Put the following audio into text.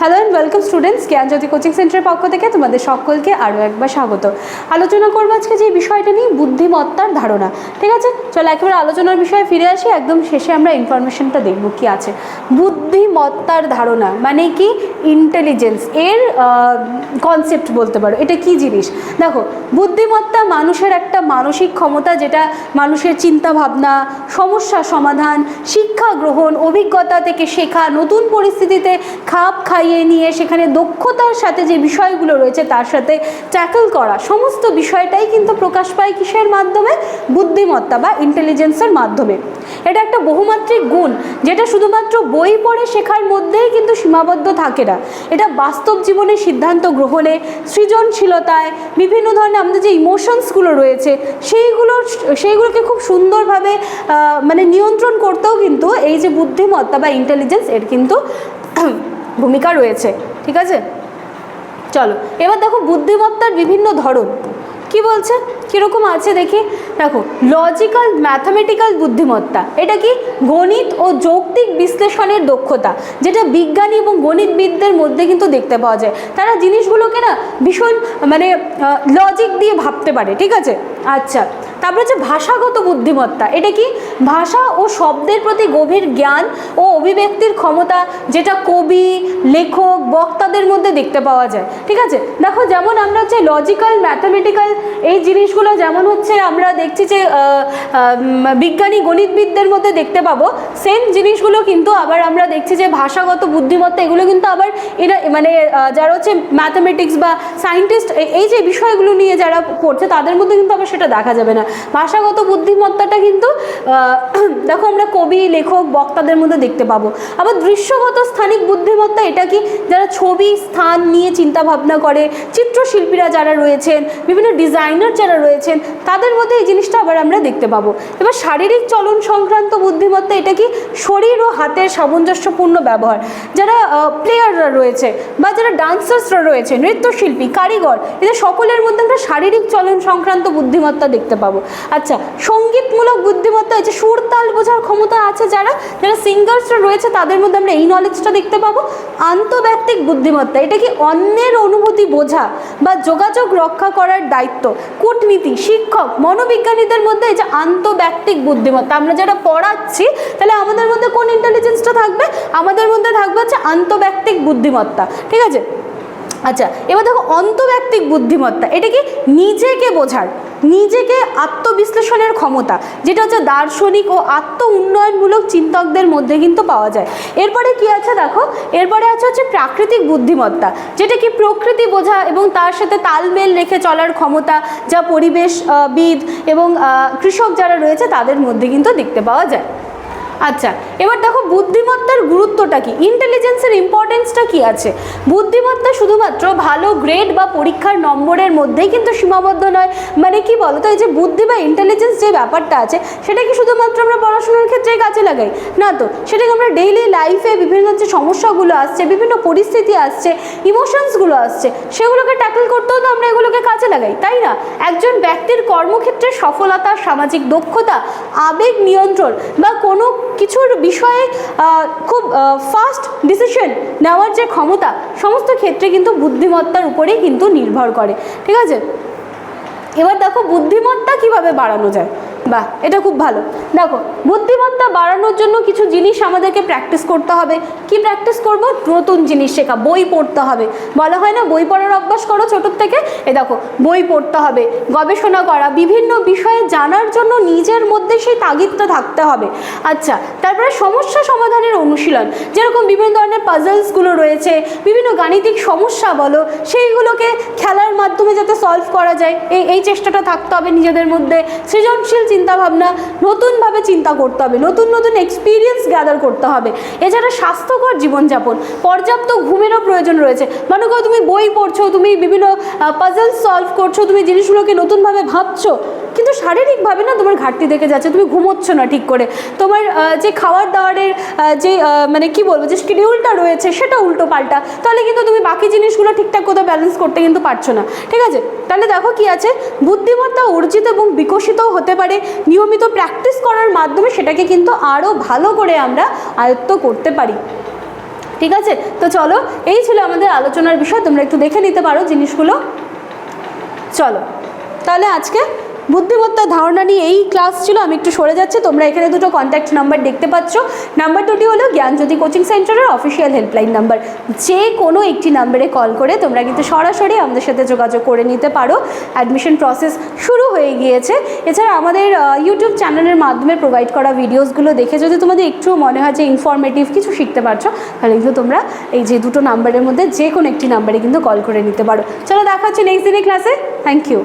Hello and welcome students Gyanjyoti coaching সেন্টারের পক্ষ থেকে তোমাদের সকলকে আরও একবার স্বাগত। আলোচনা করব আজকে যে বিষয়টা নিয়ে, বুদ্ধিমত্তার ধারণা। ঠিক আছে? চলো একেবারে আলোচনার বিষয়ে ফিরে আসি, একদম শেষে আমরা ইনফরমেশনটা দেখব কি আছে। বুদ্ধিমত্তার ধারণা মানে কি? ইন্টেলিজেন্স এর কনসেপ্ট বলতে পারো। এটা কি জিনিস? দেখো, বুদ্ধিমত্তা মানুষের একটা মানসিক ক্ষমতা যেটা মানুষের চিন্তা ভাবনা সমস্যা সমাধান, শিক্ষা গ্রহণ, অভিজ্ঞতা থেকে শেখা, নতুন পরিস্থিতিতে খাপ খাইয়ে নিয়ে সেখানে দক্ষতার সাথে যে বিষয়গুলো রয়েছে তার সাথে ট্যাকল করা, সমস্ত বিষয়টাই কিন্তু প্রকাশ পায় কিসের মাধ্যমে? বুদ্ধিমত্তা বা ইন্টেলিজেন্সের মাধ্যমে। এটা একটা বহুমাত্রিক গুণ, যেটা শুধুমাত্র বই পড়ে শেখার মধ্যেই কিন্তু সীমাবদ্ধ থাকে না। এটা বাস্তব জীবনে সিদ্ধান্ত গ্রহণে, সৃজনশীলতায়, বিভিন্ন ধরনের আমাদের যে ইমোশনসগুলো রয়েছে, সেইগুলো, সেইগুলোকে খুব সুন্দরভাবে মানে নিয়ন্ত্রণ করতেও কিন্তু এই যে বুদ্ধিমত্তা বা ইন্টেলিজেন্স এর কিন্তু ভূমিকা রয়েছে, ঠিক আছে? চলো, এবার দেখো বুদ্ধিমত্তার বিভিন্ন ধরন। কি বলছে? কীরকম আছে দেখি? দেখো লজিক্যাল ম্যাথামেটিক্যাল বুদ্ধিমত্তা, এটা কি? গণিত ও যৌক্তিক বিশ্লেষণের দক্ষতা, যেটা বিজ্ঞানী এবং গণিতবিদদের মধ্যে কিন্তু দেখতে পাওয়া যায়। তারা জিনিসগুলোকে না ভীষণ মানে লজিক দিয়ে ভাবতে পারে, ঠিক আছে? আচ্ছা তারপরে হচ্ছে ভাষাগত বুদ্ধিমত্তা। এটা কি? ভাষা ও শব্দের প্রতি গভীর জ্ঞান ও অভিব্যক্তির ক্ষমতা যেটা কবি, লেখক, বক্তাদের মধ্যে দেখতে পাওয়া যায়। ঠিক আছে? দেখো, যেমন আমরা হচ্ছে লজিক্যাল ম্যাথামেটিক্যাল এই জিনিসগুলো যেমন হচ্ছে আমরা দেখছি যে বিজ্ঞানী, গণিতবিদদের মধ্যে দেখতে পাবো সেম জিনিসগুলো কিন্তু আবার আমরা দেখছি যে ভাষাগত বুদ্ধিমত্তা, এগুলো কিন্তু আবার এরা মানে যারা হচ্ছে ম্যাথামেটিক্স বা সায়েন্টিস্ট এই যে বিষয়গুলো নিয়ে যারা পড়ছে, তাদের মধ্যে কিন্তু আবার সেটা দেখা যাবে না। ভাষাগত বুদ্ধিমত্তাটা কিন্তু দেখো আমরা কবি, লেখক, বক্তাদের মধ্যে দেখতে পাবো। আবার দৃশ্যগত স্থানিক বুদ্ধিমত্তা এটা কি? যারা ছবি, স্থান নিয়ে চিন্তা ভাবনা করে, চিত্রশিল্পীরা যারা রয়েছেন, বিভিন্ন ডিজাইনার যারা রয়েছেন, তাদের মধ্যে এই জিনিসটা আবার আমরা দেখতে পাবো। এবার শারীরিক চলন সংক্রান্ত বুদ্ধিমত্তা এটা কি? শরীর ও হাতের সামঞ্জস্যপূর্ণ ব্যবহার। যারা প্লেয়াররা রয়েছে বা যারা ডান্সার্সরা রয়েছে, নৃত্যশিল্পী, কারিগর, এদের সকলের মধ্যে আমরা শারীরিক চলন সংক্রান্ত বুদ্ধিমত্তা দেখতে পাবো। আচ্ছা সঙ্গীতমূলক বুদ্ধিমত্তা আছে সুর তাল বোঝার ক্ষমতা আছে যারা যারা সিঙ্গার্সরা রয়েছে, তাদের মধ্যে আমরা এই নলেজটা দেখতে পাবো। আন্তব্যক্তিক বুদ্ধিমত্তা, এটা কি অন্যের অনুভূতি বোঝা বা যোগাযোগ রক্ষা করার দায়িত্ব? কূটনীতি, শিক্ষক, মনোবিজ্ঞানীদের মধ্যে এই যে আন্তব্যক্তিক বুদ্ধিমত্তা, আমরা যারা পড়াচ্ছি, তাহলে আমাদের মধ্যে কোন ইন্টেলিজেন্সটা থাকবে? আমাদের মধ্যে থাকবে হচ্ছে আন্তব্যক্তিক বুদ্ধিমত্তা, ঠিক আছে? আচ্ছা এবার দেখো অন্তব্যক্তিক বুদ্ধিমত্তা, এটা কি নিজেকে বোঝার, নিজেকে আত্মবিশ্লেষণের ক্ষমতা, যেটা হচ্ছে দার্শনিক ও আত্ম উন্নয়নমূলক চিন্তকদের মধ্যে কিন্তু পাওয়া যায়। এরপরে কি আছে দেখো? এরপরে আছে হচ্ছে প্রাকৃতিক বুদ্ধিমত্তা, যেটা কি প্রকৃতি বোঝা এবং তার সাথে তালমেল রেখে চলার ক্ষমতা, যা পরিবেশ বিদ এবং কৃষক যারা রয়েছে তাদের মধ্যে কিন্তু দেখতে পাওয়া যায়। আচ্ছা এবার দেখো বুদ্ধিমত্তার গুরুত্বটা কি? ইন্টেলিজেন্সের ইম্পর্টেন্সটা কি আছে? বুদ্ধিমত্তা শুধুমাত্র ভালো গ্রেড বা পরীক্ষার নম্বরের মধ্যেই কিন্তু সীমাবদ্ধ নয়। মানে কি বলতো, এই যে বুদ্ধি বা ইন্টেলিজেন্স যে ব্যাপারটা আছে, সেটা কি শুধুমাত্র আমরা পড়াশোনার ক্ষেত্রে কাজে লাগাই? না তো, সেটাকে আমরা ডেইলি লাইফে বিভিন্ন যে সমস্যাগুলো আসছে, বিভিন্ন পরিস্থিতি আসছে ইমোশনসগুলো আসছে, সেগুলোকে ট্যাকল করতেও তো আমরা এগুলোকে কাজে লাগাই, তাই না? একজন ব্যক্তির কর্মক্ষেত্রে সফলতা, সামাজিক দক্ষতা, আবেগ নিয়ন্ত্রণ বা কোনো কিছুর বিষয়ে খুব ফাস্ট ডিসিশন নেওয়ার যে ক্ষমতা, সমস্ত ক্ষেত্রে কিন্তু বুদ্ধিমত্তার উপরেই কিন্তু নির্ভর করে। ঠিক আছে? এবার দেখো, বুদ্ধিমত্তা কীভাবে বাড়ানো যায়? বাহ, এটা খুব ভালো। দেখো, বুদ্ধিমত্তা বাড়ানোর জন্য কিছু জিনিস আমাদেরকে প্র্যাকটিস করতে হবে। কি প্র্যাকটিস করব? নতুন জিনিস শেখা, বই পড়তে হবে। বলা হয় না, বই পড়ার অভ্যাস করো ছোটোর থেকে। এ দেখো, বই পড়তে হবে, গবেষণা করা, বিভিন্ন বিষয়ে জানার জন্য নিজের মধ্যে সেই তাগিদটা থাকতে হবে। আচ্ছা তারপরে সমস্যা সমাধানের অনুশীলন। যেরকম বিভিন্ন ধরনের পাজলসগুলো রয়েছে, বিভিন্ন গাণিতিক সমস্যা বলো, সেইগুলোকে খেলার মাধ্যমে যাতে সলভ করা যায়। এই এই চেষ্টাটা থাকতে হবে নিজেদের মধ্যে। সৃজনশীল চিন্তাভাবনা, নতুনভাবে চিন্তা করতে হবে, নতুন নতুন এক্সপিরিয়েন্স গ্যাদার করতে হবে। এছাড়া স্বাস্থ্যকর জীবনযাপন, পর্যাপ্ত ঘুমেরও প্রয়োজন রয়েছে। মনে করো তুমি বই পড়ছো, তুমি বিভিন্ন পাজল সলভ করছ, তুমি জিনিসগুলোকে নতুনভাবে ভাবছ। কিন্তু শারীরিকভাবে না তোমার ঘাটতি দেখে যাচ্ছে, তুমি ঘুমোচ্ছ না ঠিক করে। তোমার যে খাওয়ার দাওয়ারের যে মানে কি বলব, যে শিডিউলটা রয়েছে সেটা উল্টো পাল্টা তাহলে কিন্তু তুমি বাকি জিনিসগুলো ঠিকঠাক কোথাও ব্যালেন্স করতে কিন্তু পারছ না। ঠিক আছে? তাহলে দেখো কি আছে? বুদ্ধিমত্তা অর্জিত এবং বিকশিতও হতে পারে। নিয়মিত প্র্যাকটিস করার মাধ্যমে সেটাকে কিন্তু আরও ভালো করে আমরা আয়ত্ত করতে পারি। ঠিক আছে? তো চলো, এই ছিল আমাদের আলোচনার বিষয়, তোমরা একটু দেখে নিতে পারো জিনিসগুলো। চলো, তাহলে আজকে বুদ্ধিমত্তার ধারণা নিয়ে এই ক্লাস ছিল, আমি একটু সরে যাচ্ছি, তোমরা এখানে দুটো কন্ট্যাক্ট নাম্বার দেখতে পাচ্ছ। নাম্বার দুটি হলো জ্ঞানজ্যোতি কোচিং সেন্টারের অফিসিয়াল হেল্পলাইন নাম্বার যে কোনো একটি নাম্বারে কল করে তোমরা কিন্তু সরাসরি আমাদের সাথে যোগাযোগ করে নিতে পারো। অ্যাডমিশন প্রসেস শুরু হয়ে গিয়েছে। এছাড়া আমাদের ইউটিউব চ্যানেলের মাধ্যমে প্রোভাইড করা ভিডিওসগুলো দেখে যদি তোমাদের একটুও মনে হয় যে ইনফরমেটিভ কিছু শিখতে পারছ, তাহলে কিন্তু তোমরা এই যে দুটো নাম্বারের মধ্যে যে কোনো একটি নাম্বারে কিন্তু কল করে নিতে পারো। চলো দেখা হচ্ছে নেক্সট দিনের ক্লাসে থ্যাংক ইউ